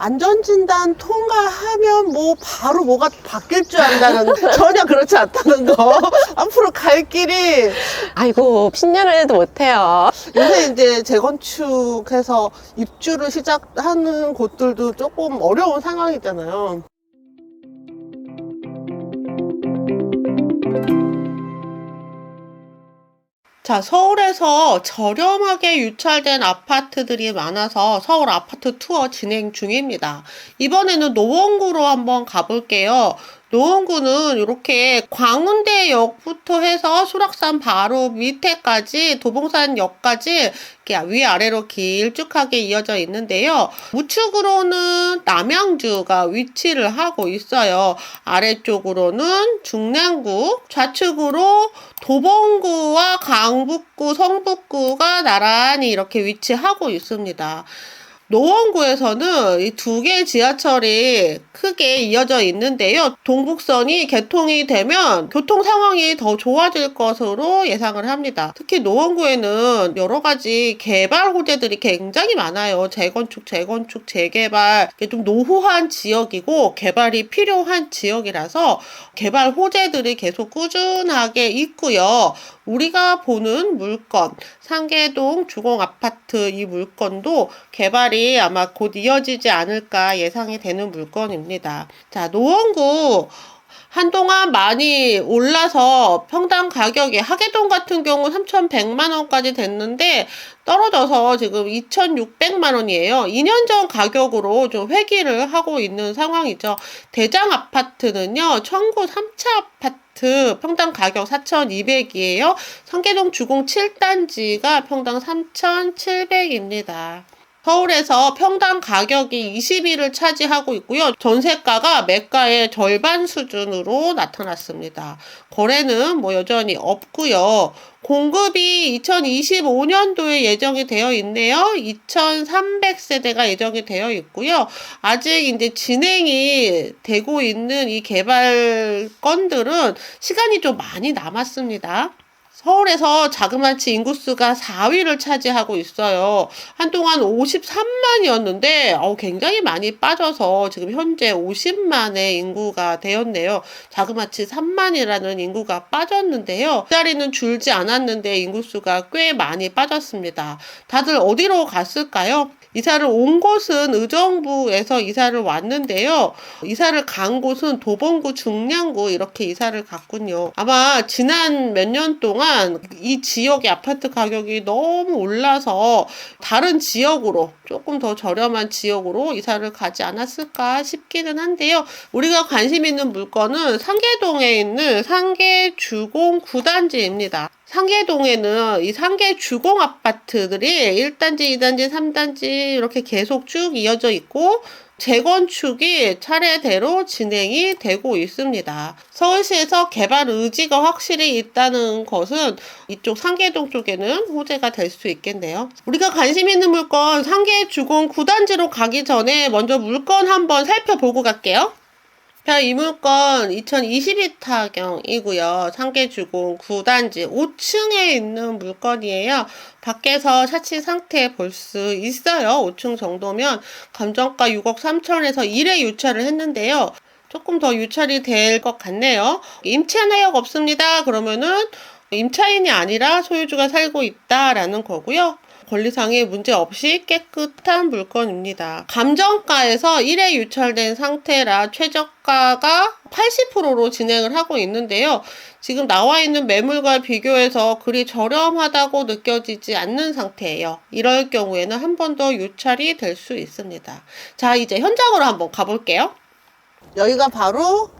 안전진단 통과하면 뭐 바로 뭐가 바뀔 줄 안다는 전혀 그렇지 않다는 거. 앞으로 갈 길이 아이고, 10년을 해도 못해요. 요새 이제 재건축해서 입주를 시작하는 곳들도 조금 어려운 상황이잖아요. 자, 서울에서 저렴하게 유찰된 아파트들이 많아서 서울 아파트 투어 진행 중입니다. 이번에는 노원구로 한번 가볼게요. 노원구는 이렇게 광운대역부터 해서 수락산 바로 밑에까지 도봉산역까지 위아래로 길쭉하게 이어져 있는데요. 우측으로는 남양주가 위치를 하고 있어요. 아래쪽으로는 중량구, 좌측으로 도봉구와 강북구, 성북구가 나란히 이렇게 위치하고 있습니다. 노원구에서는 이 두 개의 지하철이 크게 이어져 있는데요. 동북선이 개통이 되면 교통 상황이 더 좋아질 것으로 예상을 합니다. 특히 노원구에는 여러 가지 개발 호재들이 굉장히 많아요. 재건축, 재건축, 재개발. 이게 좀 노후한 지역이고 개발이 필요한 지역이라서 개발 호재들이 계속 꾸준하게 있고요. 우리가 보는 물건, 상계동 주공 아파트 이 물건도 개발이 아마 곧 이어지지 않을까 예상이 되는 물건입니다. 자, 노원구 한동안 많이 올라서 평당 가격이 하계동 같은 경우 3,100만 원까지 됐는데 떨어져서 지금 2,600만 원이에요. 2년 전 가격으로 좀 회귀를 하고 있는 상황이죠. 대장 아파트는요, 청구 3차 아파트 평당 가격 4,200이에요. 성계동 주공 7단지가 평당 3,700입니다. 서울에서 평당 가격이 20위를 차지하고 있고요. 전세가가 매가의 절반 수준으로 나타났습니다. 거래는 뭐 여전히 없고요. 공급이 2025년도에 예정이 되어 있네요. 2,300세대가 예정이 되어 있고요. 아직 이제 진행이 되고 있는 이 개발 건들은 시간이 좀 많이 남았습니다. 서울에서 자그마치 인구수가 4위를 차지하고 있어요. 한동안 53만이었는데 어, 굉장히 많이 빠져서 지금 현재 50만의 인구가 되었네요. 자그마치 3만이라는 인구가 빠졌는데요. 자리는 줄지 않았는데 인구수가 꽤 많이 빠졌습니다. 다들 어디로 갔을까요? 이사를 온 곳은 의정부에서 이사를 왔는데요. 이사를 간 곳은 도봉구, 중량구 이렇게 이사를 갔군요. 아마 지난 몇 년 동안 이 지역의 아파트 가격이 너무 올라서 다른 지역으로 조금 더 저렴한 지역으로 이사를 가지 않았을까 싶기는 한데요. 우리가 관심 있는 물건은 상계동에 있는 상계 주공 9단지입니다. 상계동에는 이 상계 주공 아파트들이 1단지, 2단지, 3단지 이렇게 계속 쭉 이어져 있고 재건축이 차례대로 진행이 되고 있습니다. 서울시에서 개발 의지가 확실히 있다는 것은 이쪽 상계동 쪽에는 호재가 될 수 있겠네요. 우리가 관심 있는 물건 상계 주공 9단지로 가기 전에 먼저 물건 한번 살펴보고 갈게요. 자, 이 물건 2022타경이고요. 상계주공 9단지 5층에 있는 물건이에요. 밖에서 샤치 상태 볼 수 있어요. 5층 정도면 감정가 6억 3천에서 1회 유찰을 했는데요. 조금 더 유찰이 될 것 같네요. 임차 내역 없습니다. 그러면은 임차인이 아니라 소유주가 살고 있다라는 거고요. 권리상의 문제 없이 깨끗한 물건입니다. 감정가에서 1회 유찰된 상태라 최저가가 80%로 진행을 하고 있는데요. 지금 나와 있는 매물과 비교해서 그리 저렴하다고 느껴지지 않는 상태예요. 이럴 경우에는 한 번 더 유찰이 될 수 있습니다. 자, 이제 현장으로 한번 가볼게요. 여기가 바로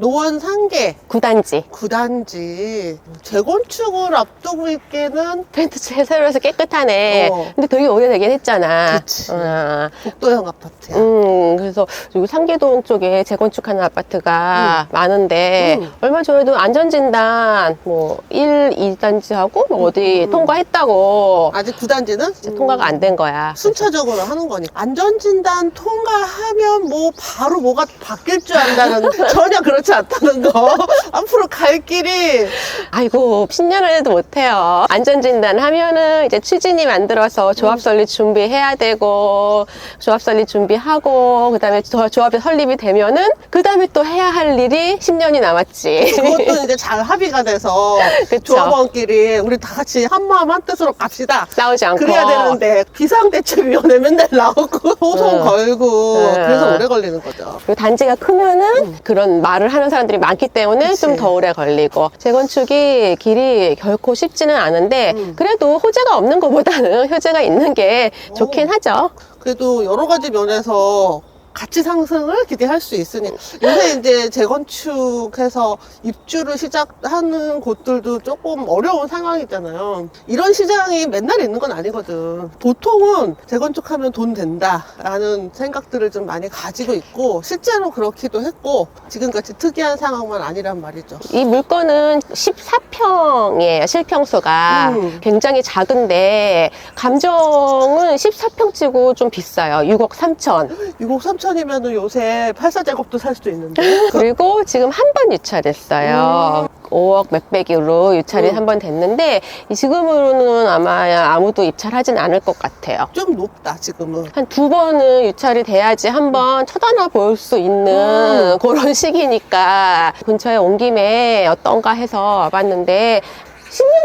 노원 상계 9단지. 9단지 재건축을 앞두고 있게는 펜트체 새로 해서 깨끗하네. 어. 근데 되게 오래되긴 했잖아. 그치. 어, 복도형 아파트야. 음, 그래서 여기 상계동 쪽에 재건축하는 아파트가 많은데 음. 얼마 전에도 안전진단 뭐 1, 2단지하고 뭐 어디 음. 통과했다고 아직 9단지는 이제 통과가 안 된 거야. 순차적으로 하는 거니까 안전진단 통과하면 뭐 바로 뭐가 바뀔 줄 안다는 전혀 그렇지 만만치 않다는 거. 앞으로 갈 길이 아이고 10년을 해도 못해요. 안전진단 하면은 이제 추진이 만들어서 조합 설립 준비해야 되고 조합 설립 준비하고 그 다음에 조- 조합이 설립이 되면은 그 다음에 또 해야 할 일이 10년이 남았지. 그것도 이제 잘 합의가 돼서 그쵸. 조합원끼리 우리 다 같이 한마음 한뜻으로 갑시다. 싸우지 않고. 그래야 되는데 비상대책위원회 맨날 나오고 소송 응. 걸고 응. 그래서 오래 걸리는 거죠. 그리고 단지가 크면은 그런 말을 하는 사람들이 많기 때문에. 좀 더 오래 걸리고 재건축이 길이 결코 쉽지는 않은데 음. 그래도 호재가 없는 것보다는 효재가 있는 게 좋긴 오. 하죠. 그래도 여러 가지 면에서 가치 상승을 기대할 수 있으니 요새 이제 재건축해서 입주를 시작하는 곳들도 조금 어려운 상황이잖아요. 이런 시장이 맨날 있는 건 아니거든. 보통은 재건축하면 돈 된다라는 생각들을 좀 많이 가지고 있고 실제로 그렇기도 했고 지금같이 특이한 상황만 아니란 말이죠. 이 물건은 14평이에요, 실평수가. 음. 굉장히 작은데, 감정은 14평 치고 좀 비싸요. 6억 3천. 6억 3천 이면 요새 8사제곱도 살수 있는데 그리고 지금 한 번 유찰했어요. 5억 몇백으로 유찰이 음. 한번 됐는데, 이 지금으로는 아마 아무도 입찰하진 않을 것 같아요. 좀 높다 지금은. 한 두 번은 유찰이 돼야지 한번 쳐다나 볼 수 있는 음. 그런 시기니까 근처에 온 김에 어떤가 해서 와봤는데 10년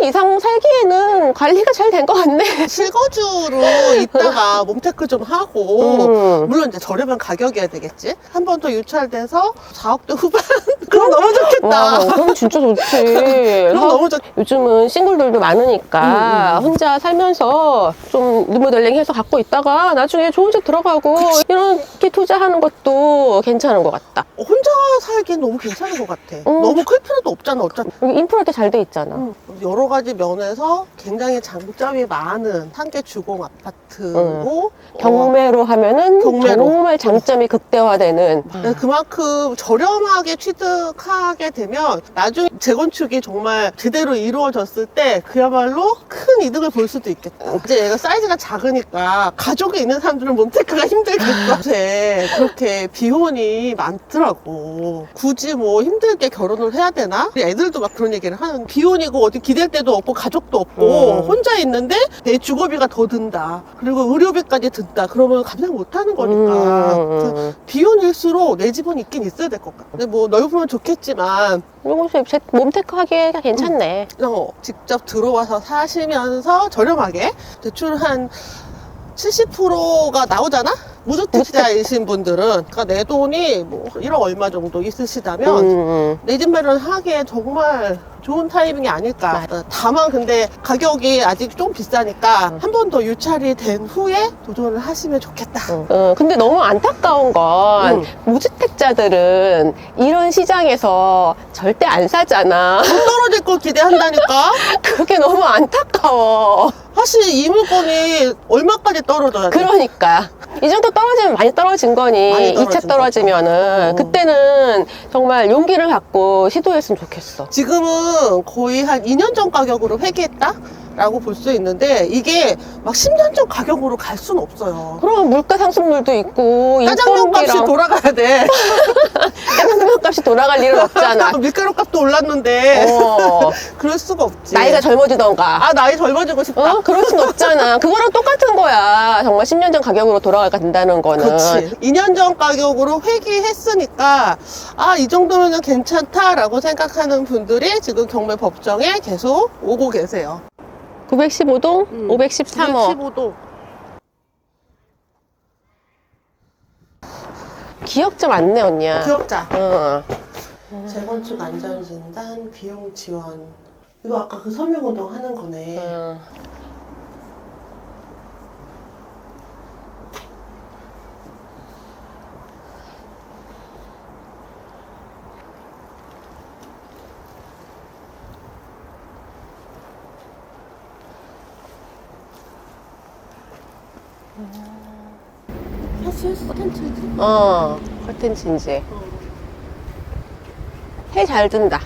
이상 살기에는 관리가 잘 된 것 같네. 실거주로 있다가 몸테크 좀 하고 음. 물론 이제 저렴한 가격이어야 되겠지 한 번 더 유찰돼서 4억대 후반 그럼 너무 좋겠다 와, 그럼 진짜 좋지. 그럼 너무 좋 요즘은 싱글들도 많으니까 음, 음. 혼자 살면서 좀 리모델링 해서 갖고 있다가 나중에 좋은 집 들어가고 이렇게 투자하는 것도 괜찮은 것 같다. 혼자 살기엔 너무 괜찮은 것 같아 음. 너무 클 필요도 없잖아 어차피 여기 인프라도 잘 돼 있잖아. 음, 여러 가지 면에서 굉장히 장점이 많은 상계 주공 아파트고 어, 경매로 하면은 경매로. 정말 장점이 극대화되는 네, 그만큼 저렴하게 취득하게 되면 나중에 재건축이 정말 제대로 이루어졌을 때 그야말로 큰 이득을 볼 수도 있겠다. 이제 얘가 사이즈가 작으니까 가족이 있는 사람들은 몬테크가 힘들겠다. 그렇게 비혼이 많더라고. 굳이 뭐 힘들게 결혼을 해야 되나? 애들도 막 그런 얘기를 하는 비혼이고 어디 기댈 데도 없고 가족도 없고 음. 혼자 있는데 내 주거비가 더 든다. 그리고 의료비까지 든다. 그러면 감당 못 하는 거니까. 그래서 음, 비혼일수록 내 집은 있긴 있어야 될 것 같아. 근데 뭐 넓으면 좋겠지만 이것이 제- 몸테크 하기가 괜찮네. 어, 직접 들어와서 사시면서 저렴하게 대출 한 70%가 나오잖아? 무주택자이신 분들은 그러니까 내 돈이 뭐 1억 얼마 정도 있으시다면 음, 내집 마련하기에 정말 좋은 타이밍이 아닐까. 어, 다만 근데 가격이 아직 좀 비싸니까 한 번 더 유찰이 된 후에 도전을 하시면 좋겠다. 음. 어, 근데 너무 안타까운 건 음. 무주택자들은 이런 시장에서 절대 안 사잖아. 떨어질 걸 기대한다니까? 그게 너무 안타까워. 사실 이 물건이 얼마까지 떨어져야 돼? 그러니까. 이 정도 떨어지면 많이 떨어진 거니, 많이 이 2차 떨어진 떨어지면은. 어. 그때는 정말 용기를 갖고 시도했으면 좋겠어. 지금은 거의 한 2년 전 가격으로 회귀했다? 라고 볼 수 있는데 이게 막 10년 전 가격으로 갈 수는 없어요. 그럼 물가 상승률도 있고, 짜장면 값이 인건비랑 돌아가야 돼. 짜장면 값이 돌아갈 일은 없잖아. 밀가루 값도 올랐는데 어, 그럴 수가 없지. 나이가 젊어지던가. 아 나이 젊어지고 싶다. 어? 그럴 순 없잖아. 그거랑 똑같은 거야. 정말 10년 전 가격으로 돌아가야 된다는 거는. 그렇지. 2년 전 가격으로 회귀했으니까 아 이 정도면 괜찮다라고 생각하는 분들이 지금 경매 법정에 계속 오고 계세요. 915동, 음. 513호. 15도. 기억 좀안 내, 언니야. 기억자. 어. 재건축 안전진단 비용 지원. 이거 아까 그 서명운동 하는 거네. 어. 했어 텐트지. 어, 커튼진지. 해 잘 든다.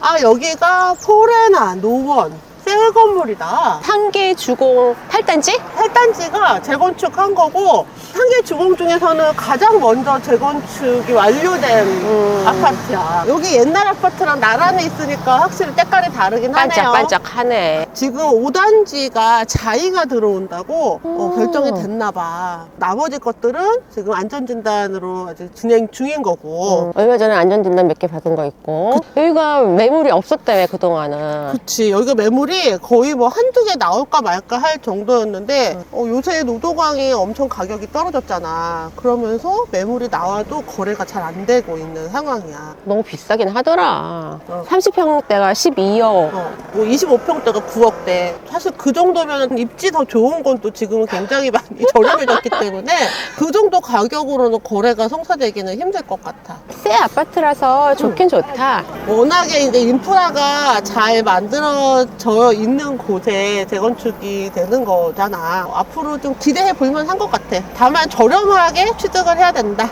아 여기가 포레나 노원 새 건물이다. 상계 주공 8단지? 8단지가 재건축한 거고 상계 주공 중에서는 가장 먼저 재건축이 완료된 음. 아파트야. 여기 옛날 아파트랑 나란히 있으니까 확실히 때깔이 다르긴 하네요. 반짝반짝하네. 지금 5단지가 자이가 들어온다고 어, 음. 결정이 됐나 봐. 나머지 것들은 지금 안전진단으로 아직 진행 중인 거고. 음, 얼마 전에 안전진단 몇 개 받은 거 있고 여기가 매물이 없었다며 그동안은 그치. 여기가 매물이 거의 뭐 한두 개 나올까 말까 할 정도였는데, 어, 요새 노도광이 엄청 가격이 떨어졌잖아. 그러면서 매물이 나와도 거래가 잘 안 되고 있는 상황이야. 너무 비싸긴 하더라 어. 30평대가 12억 어, 뭐 25평대가 9억대. 사실 그 정도면 입지 더 좋은 건 또 지금은 굉장히 많이 저렴해졌기 때문에 그 정도 가격으로는 거래가 성사되기는 힘들 것 같아. 새 아파트라서 좋긴 좋다 워낙에 이제 인프라가 잘 만들어져 있는 곳에 재건축이 되는 거잖아. 앞으로 좀 기대해 볼만 한 것 같아. 다만 저렴하게 취득을 해야 된다.